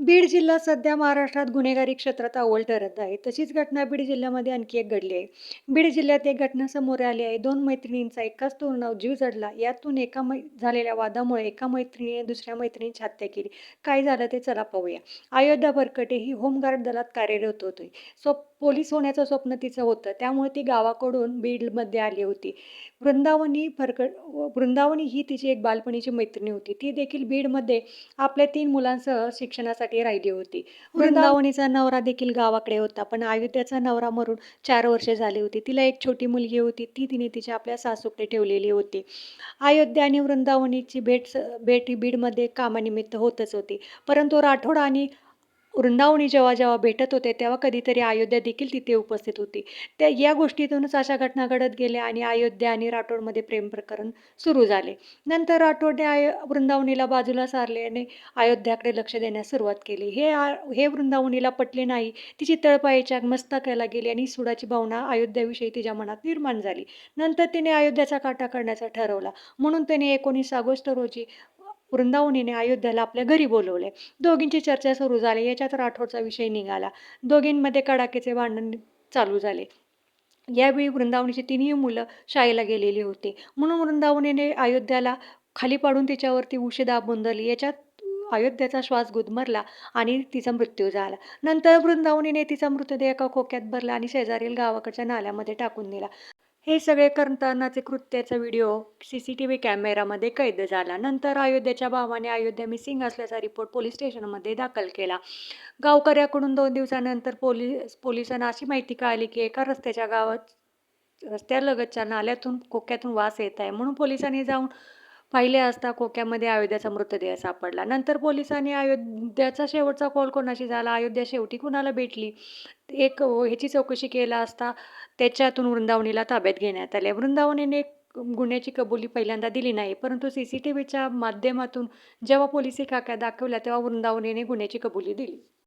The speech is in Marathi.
बीड जिल्हा सध्या महाराष्ट्रात गुन्हेगारी क्षेत्रात अव्वल ठरत आहे. तशीच घटना बीड जिल्ह्यामध्ये आणखी एक घडली आहे. बीड जिल्ह्यात एक घटना समोर आली आहे. दोन मैत्रिणींचा एकाच तोरणावर जीव जडला. यातून एका मै झालेल्या वादामुळे एका मैत्रिणीने दुसऱ्या मैत्रिणीची हत्या केली. काय झालं ते चला पाहूया. अयोध्या भरकटे ही होमगार्ड दलात कार्यरत होती. सो पोलीस होण्याचं स्वप्न तिचं होतं. त्यामुळे ती गावाकडून बीडमध्ये आली होती. वृंदावनी भरकट वृंदावनी ही तिची एक बालपणीची मैत्रिणी होती. ती देखील बीडमध्ये आपल्या तीन मुलांसह शिक्षणासाठी राहिली होती. वृंदावनीचा नवरा देखील गावाकडे होता. पण अयोध्याचा नवरा मरून चार वर्षे झाली होती. तिला एक छोटी मुलगी होती. ती तिने तिच्या आपल्या सासूकडे ठेवलेली होती. अयोध्या आणि वृंदावनीची भेट भेट ही बीडमध्ये कामानिमित्त होतच होती. परंतु राठोड आणि वृंदावनी जेव्हा जेव्हा भेटत होते तेव्हा कधीतरी अयोध्या देखील तिथे उपस्थित होती. त्या या गोष्टीतूनच अशा घटना घडत गेल्या आणि अयोध्या आणि राठोडमध्ये प्रेम प्रकरण सुरू झाले. नंतर राठोडने आय वृंदावनीला बाजूला सारल्याने अयोध्याकडे लक्ष देण्यास सुरुवात केली. हे आ हे वृंदावनीला पटले नाही. तिची तळपायच्या मस्तकाला गेली आणि सुडाची भावना अयोध्याविषयी तिच्या मनात निर्माण झाली. नंतर तिने अयोध्याचा काटा करण्याचा ठरवला. म्हणून त्याने एकोणीस ऑगस्ट रोजी वृंदावनीने अयोध्याला आपल्या घरी बोलवले. दोघींची चर्चा सुरू झाली. याच्यात राठोडचा विषय निघाला. दोघींमध्ये कडाकेचे भांडण चालू झाले. यावेळी वृंदावनीची तिन्ही मुलं शाळेला गेलेली होती. म्हणून वृंदावनीने अयोध्याला खाली पाडून तिच्यावरती उशिदा बोंदली याच्यात अयोध्याचा श्वास गुदमरला आणि तिचा मृत्यू झाला. नंतर वृंदावनीने तिचा मृतदेह एका खोक्यात भरला आणि शेजारील गावाकडच्या नाल्यामध्ये टाकून दिला. हे सगळे करतानाचे कृत्याचा video C C T V कॅमेरामध्ये कैद झाला. नंतर अयोध्येच्या भावाने अयोध्या मिसिंग असल्याचा रिपोर्ट पोलीस स्टेशनमध्ये दाखल केला. गावकऱ्याकडून दोन दिवसानंतर पोलीस पोलिसांना अशी माहिती कळाली की एका रस्त्याच्या गावात रस्त्यालगतच्या नाल्यातून खोक्यातून वास येत आहे. म्हणून पोलिसांनी जाऊन पाहिले असता खोक्यामध्ये अयोध्याचा मृतदेह सापडला. नंतर पोलिसांनी अयोध्याचा शेवटचा कॉल कोणाशी झाला? अयोध्या शेवटी कुणाला भेटली? एक ह्याची चौकशी केला असता त्याच्यातून वृंदावनीला ताब्यात घेण्यात आले. वृंदावनीने गुन्ह्याची कबुली पहिल्यांदा दिली नाही परंतु सी सी टी व्हीच्या माध्यमातून जेव्हा पोलिसी काक्या दाखवल्या तेव्हा वृंदावनीने गुन्ह्याची कबुली दिली.